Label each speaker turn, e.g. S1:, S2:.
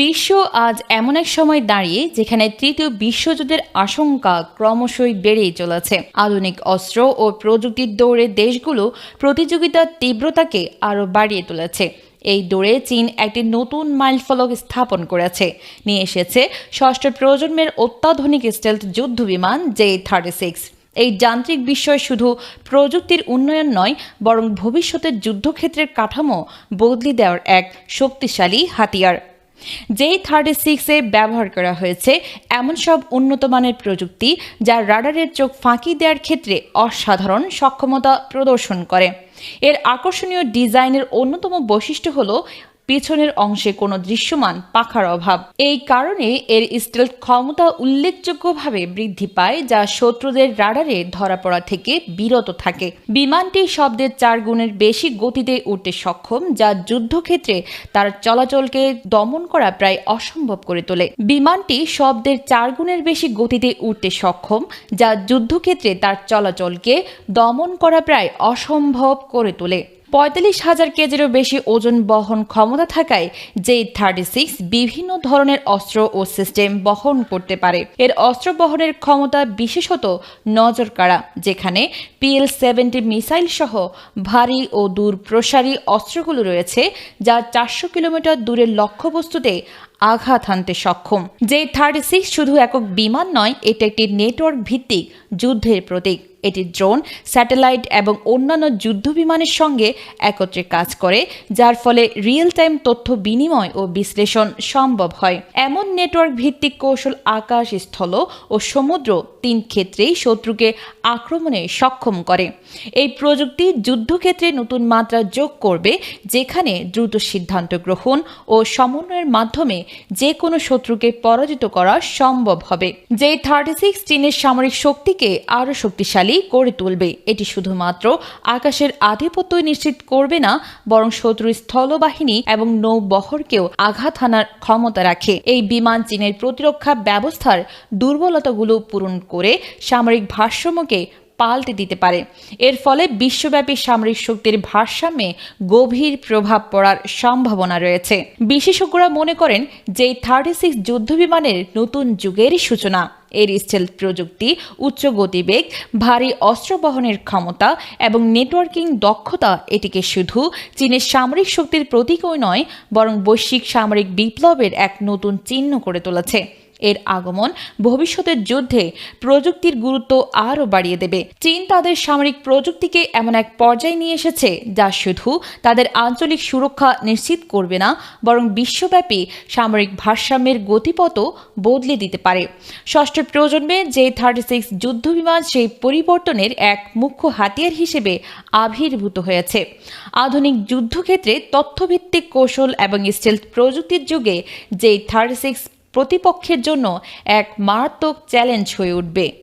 S1: বিশ্ব আজ এমন এক সময় দাঁড়িয়ে যেখানে তৃতীয় বিশ্বযুদ্ধের আশঙ্কা ক্রমশই বেড়েই চলেছে। আধুনিক অস্ত্র ও প্রযুক্তির দৌড়ে দেশগুলো প্রতিযোগিতার তীব্রতাকে আরও বাড়িয়ে তুলেছে। এই দৌড়ে চীন একটি নতুন মাইলফলক স্থাপন করেছে। নিয়ে এসেছে ষষ্ঠ প্রজন্মের অত্যাধুনিক স্টেলথ যুদ্ধ বিমান জে থার্টি সিক্স। এই যান্ত্রিক বিষয় শুধু প্রযুক্তির উন্নয়ন নয়, বরং ভবিষ্যতের যুদ্ধক্ষেত্রের কাঠামো বদলে দেওয়ার এক শক্তিশালী হাতিয়ার। যেই থার্টি সিক্সে ব্যবহার করা হয়েছে এমন সব উন্নত মানের প্রযুক্তি যা রাডারের চোখ ফাঁকি দেওয়ার ক্ষেত্রে অসাধারণ সক্ষমতা প্রদর্শন করে। এর আকর্ষণীয় ডিজাইনের অন্যতম বৈশিষ্ট্য হলো পিছনের অংশে কোনো দৃশ্যমান পাখার অভাব। এই কারণে এর স্টেলথ ক্ষমতা উল্লেখযোগ্যভাবে বৃদ্ধি পায়, যা শত্রুদের রাডারে ধরা পড়া থেকে বিরত থাকে। বিমানটি শব্দের চার গুণের বেশি গতিতে উঠতে সক্ষম, যা যুদ্ধক্ষেত্রে তার চলাচলকে দমন করা প্রায় অসম্ভব করে তোলে। বিমানটি শব্দের চার গুণের বেশি গতিতে উঠতে সক্ষম, যা যুদ্ধক্ষেত্রে তার চলাচলকে দমন করা প্রায় অসম্ভব করে তোলে। পঁয়তাল্লিশ হাজার কেজিরও বেশি ওজন বহন ক্ষমতা থাকায় জে থার্টি সিক্স বিভিন্ন ধরনের অস্ত্র ও সিস্টেম বহন করতে পারে। এর অস্ত্র বহনের ক্ষমতা বিশেষত নজর কাড়া যেখানে পিএল সেভেন্টি মিসাইল সহ ভারী ও দূর প্রসারী অস্ত্রগুলো রয়েছে, যা চারশো কিলোমিটার দূরের লক্ষ্যবস্তুতে আঘাত হানতে সক্ষম। যে থার্টি সিক্স শুধু একক বিমান নয়, এটা একটি নেটওয়ার্ক ভিত্তিক যুদ্ধের প্রতীক। এটি ড্রোন, স্যাটেলাইট এবং অন্যান্য যুদ্ধ বিমানের সঙ্গে একত্রে কাজ করে, যার ফলে রিয়েল টাইম তথ্য বিনিময় ও বিশ্লেষণ সম্ভব হয়। এমন নেটওয়ার্ক ভিত্তিক কৌশল আকাশ, স্থল ও সমুদ্র তিন ক্ষেত্রেই শত্রুকে আক্রমণে সক্ষম করে। এই প্রযুক্তি যুদ্ধক্ষেত্রে নতুন মাত্রা যোগ করবে, যেখানে দ্রুত সিদ্ধান্ত গ্রহণ ও সমন্বয়ের মাধ্যমে যে কোনো শত্রুকে পরাজিত করা সম্ভব হবে। যে থার্টি সিক্স চীনের সামরিক শক্তিকে আরও শক্তিশালী করে তুলবে। এটি শুধুমাত্র আকাশের আধিপত্য নিশ্চিত করবে না, বরং শত্রুর স্থলবাহিনী এবং নৌবহরকেও আঘাত হানার ক্ষমতা রাখে। এই বিমান চীনের প্রতিরক্ষা ব্যবস্থার দুর্বলতাগুলো পূরণ করে সামরিক ভারসাম্যকে পাল্টে দিতে পারে। এর ফলে বিশ্বব্যাপী সামরিক শক্তির ভারসাম্যে গভীর প্রভাব পড়ার সম্ভাবনা রয়েছে। বিশেষজ্ঞরা মনে করেন যে থার্টি সিক্স যুদ্ধবিমানের নতুন যুগের সূচনা। এর স্টেলথ প্রযুক্তি, উচ্চ গতিবেগ, ভারী অস্ত্র বহনের ক্ষমতা এবং নেটওয়ার্কিং দক্ষতা এটিকে শুধু চীনের সামরিক শক্তির প্রতীকই নয়, বরং বৈশ্বিক সামরিক বিপ্লবের এক নতুন চিহ্ন করে তুলেছে। এর আগমন ভবিষ্যতের যুদ্ধে প্রযুক্তির গুরুত্ব আরও বাড়িয়ে দেবে। চীন তাদের সামরিক প্রযুক্তিকে এমন এক পর্যায়ে নিয়ে এসেছে যা শুধু তাদের আঞ্চলিক সুরক্ষা নিশ্চিত করবে না, বরং বিশ্বব্যাপী সামরিক ভারসাম্যের গতিপথও বদলে দিতে পারে। ষষ্ঠ প্রজন্মে যে থার্টি সিক্স যুদ্ধবিমান সেই পরিবর্তনের এক মুখ্য হাতিয়ার হিসেবে আবির্ভূত হয়েছে। আধুনিক যুদ্ধক্ষেত্রে তথ্যভিত্তিক কৌশল এবং স্টেলথ প্রযুক্তির যুগে যে থার্টি সিক্স প্রতিপক্ষের জন্য এক মারাত্মক চ্যালেঞ্জ হয়ে উঠবে।